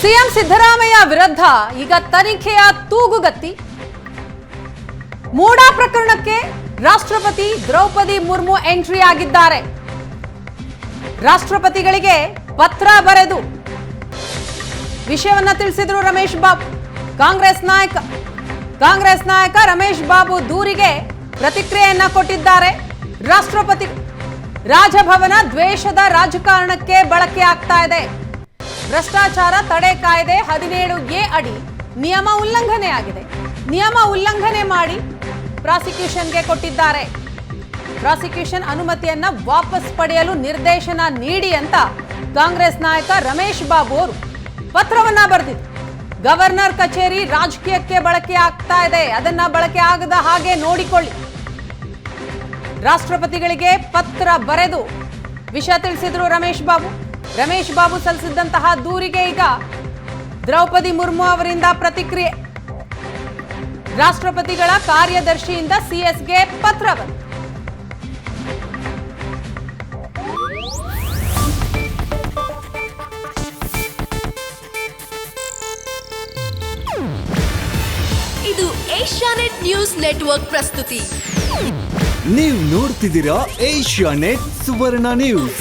CM Siddaramaiah ವಿರುದ್ಧ ಈಗ ತನಿಖೆಯ ತೂಗುಗತ್ತಿ. ಮೂಡಾ ಪ್ರಕರಣಕ್ಕೆ ರಾಷ್ಟ್ರಪತಿ ದ್ರೌಪದಿ ಮುರ್ಮು ಎಂಟ್ರಿ ಆಗಿದ್ದಾರೆ. ರಾಷ್ಟ್ರಪತಿಗಳಿಗೆ ಪತ್ರ ಬರೆದು. ವಿಷಯವನ್ನ ತಿಳಿಸಿದ್ರು ರಮೇಶ್ ಬಾಬು. ಕಾಂಗ್ರೆಸ್ ನಾಯಕ ಕಾಂಗ್ರೆಸ್ ನಾಯಕ ರಮೇಶ್ ಬಾಬು ದೂರಿಗೆ ಪ್ರತಿಕ್ರಿಯೆಯನ್ನ ಕೊಟ್ಟಿದ್ದಾರೆ. ರಾಷ್ಟ್ರಪತಿ, ರಾಜಭವನ ದ್ವೇಷದ ರಾಜಕಾರಣಕ್ಕೆ ಬಳಕೆ ಆಗ್ತಾ ಇದೆ. ಭ್ರಷ್ಟಾಚಾರ ತಡೆ ಕಾಯ್ದೆ ಹದಿನೇಳು ಎ ಅಡಿ. ನಿಯಮ ಉಲ್ಲಂಘನೆ ಆಗಿದೆ. ನಿಯಮ ಉಲ್ಲಂಘನೆ ಮಾಡಿ ಪ್ರಾಸಿಕ್ಯೂಷನ್ಗೆ ಕೊಟ್ಟಿದ್ದಾರೆ. ಪ್ರಾಸಿಕ್ಯೂಷನ್ ಅನುಮತಿಯನ್ನ ವಾಪಸ್ ಪಡೆಯಲು ನಿರ್ದೇಶನ ನೀಡಿ ಅಂತ ಕಾಂಗ್ರೆಸ್ ನಾಯಕ ರಮೇಶ್ ಬಾಬು ಅವರು ಪತ್ರವನ್ನ ಬರೆದಿದ್ರು. ಗವರ್ನರ್ ಕಚೇರಿ ರಾಜಕೀಯಕ್ಕೆ ಬಳಕೆ ಆಗ್ತಾ ಇದೆ. ಅದನ್ನ ಬಳಕೆ ಆಗದ ಹಾಗೆ ನೋಡಿಕೊಳ್ಳಿ. ರಾಷ್ಟ್ರಪತಿಗಳಿಗೆ ಪತ್ರ ಬರೆದು ವಿಷಯ ತಿಳಿಸಿದ್ರು ರಮೇಶ್ ಬಾಬು. ರಮೇಶ್ ಬಾಬು ಸಲ್ಲಿಸಿದ್ದಂತಹ ದೂರಿಗೆ ಈಗ ದ್ರೌಪದಿ ಮುರ್ಮು ಅವರಿಂದ ಪ್ರತಿಕ್ರಿಯೆ. ರಾಷ್ಟ್ರಪತಿಗಳ ಕಾರ್ಯದರ್ಶಿಯಿಂದ ಸಿಎಸ್ಗೆ ಪತ್ರ ಬಂತು ಇದು ಏಷ್ಯಾನೆಟ್ ನ್ಯೂಸ್ ನೆಟ್ವರ್ಕ್ ಪ್ರಸ್ತುತಿ. ನೀವು ನೋಡ್ತಿದ್ದೀರಾ ಏಷ್ಯಾನೆಟ್ ಸುವರ್ಣ ನ್ಯೂಸ್.